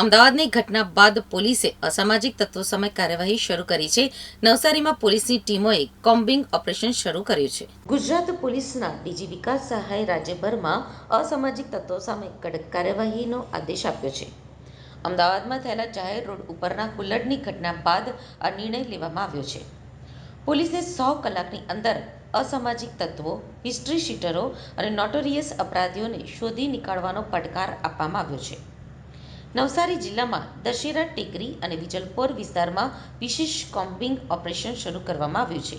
અમદાવાદની ઘટના બાદ પોલીસે અસામાજિક તત્વો સામે કાર્યવાહી શરૂ કરી છે. નવસારીમાં પોલીસની ટીમોએ કોમ્બિંગ ઓપરેશન શરૂ કર્યું છે. ગુજરાત પોલીસના ડીજી વિકાસ સહાય રાજ્યભરમાં અસામાજિક તત્વો સામે કડક કાર્યવાહીનો આદેશ આપ્યો છે. અમદાવાદમાં થયેલા જાહેર રોડ ઉપરના કુલ્લડની ઘટના બાદ આ નિર્ણય લેવામાં આવ્યો છે. પોલીસને સો કલાકની અંદર અસામાજિક તત્વો, હિસ્ટ્રી શીટરો અને નોટોરિયસ અપરાધીઓને શોધી નીકાળવાનો પડકાર આપવામાં આવ્યો છે. નવસારી જિલ્લામાં દશેરા ટેકરી અને વિજલપોર વિસ્તારમાં વિશેષ કોમ્બિંગ ઓપરેશન શરૂ કરવામાં આવ્યું છે.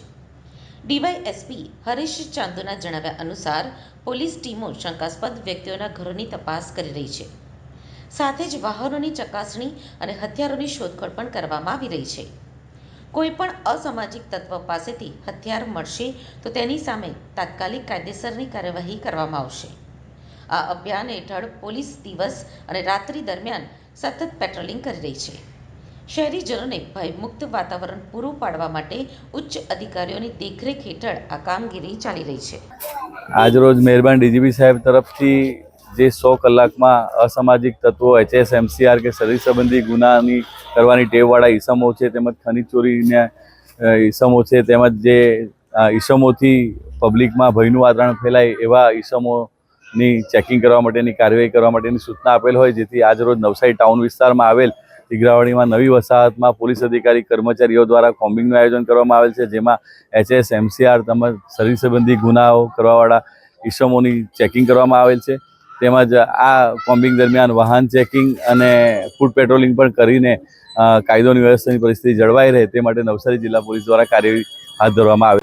ડીવાયએસપી હરીશ ચાંદોના જણાવ્યા અનુસાર પોલીસ ટીમો શંકાસ્પદ વ્યક્તિઓના ઘરોની તપાસ કરી રહી છે. સાથે જ વાહનોની ચકાસણી અને હથિયારોની શોધખોળ પણ કરવામાં આવી રહી છે. કોઈપણ અસામાજિક તત્વ પાસેથી હથિયાર મળશે તો તેની સામે તાત્કાલિક કાયદેસરની કાર્યવાહી કરવામાં આવશે. આ અભિયાન હેઠળ પોલીસ દિવસ અને રાત્રિ દરમિયાન સતત પેટ્રોલિંગ કરી રહી છે. શહેરીજનોને ભયમુક્ત વાતાવરણ પૂરું પાડવા માટે ઉચ્ચ અધિકારીઓની દેખરેખ હેઠળ આ કામગીરી ચાલી રહી છે. આજરોજ મહેરબાન ડીજીપી સાહેબ તરફથી જે સો કલાકમાં અસામાજિક તત્વો, એચએસ, એમસીઆર કે શરીર સંબંધી ગુનાની કરવાની ટેવવાળા ઈસમો છે, તેમજ ખનીજ ચોરીના ઈસમો છે, તેમજ જે ઈસમોથી પબ્લિકમાં ભયનું વાતાવરણ ફેલાય એવા ઈસમોની ચેકિંગ કરવા માટેની, કાર્યવાહી કરવા માટેની સૂચના આપેલ હોય, જેથી આજરોજ નવસારી ટાઉન વિસ્તારમાં આવેલ ટીગરાવાડીમાં નવી વસાહતમાં પોલીસ અધિકારી, કર્મચારીઓ દ્વારા કોમ્બિંગનું આયોજન કરવામાં આવેલ છે, જેમાં એચએસ એમસીઆર તેમજ શરીર સંબંધી ગુનાઓ કરવાવાળા ઈસમોની ચેકિંગ કરવામાં આવેલ છે. તેમજ આ કોમ્બિંગ દરમિયાન વાહન ચેકિંગ અને ફૂડ પેટ્રોલિંગ પણ કરીને કાયદોની વ્યવસ્થાની પરિસ્થિતિ જળવાઈ રહે તે માટે નવસારી જિલ્લા પોલીસ દ્વારા કાર્યવાહી હાથ ધરવામાં આવે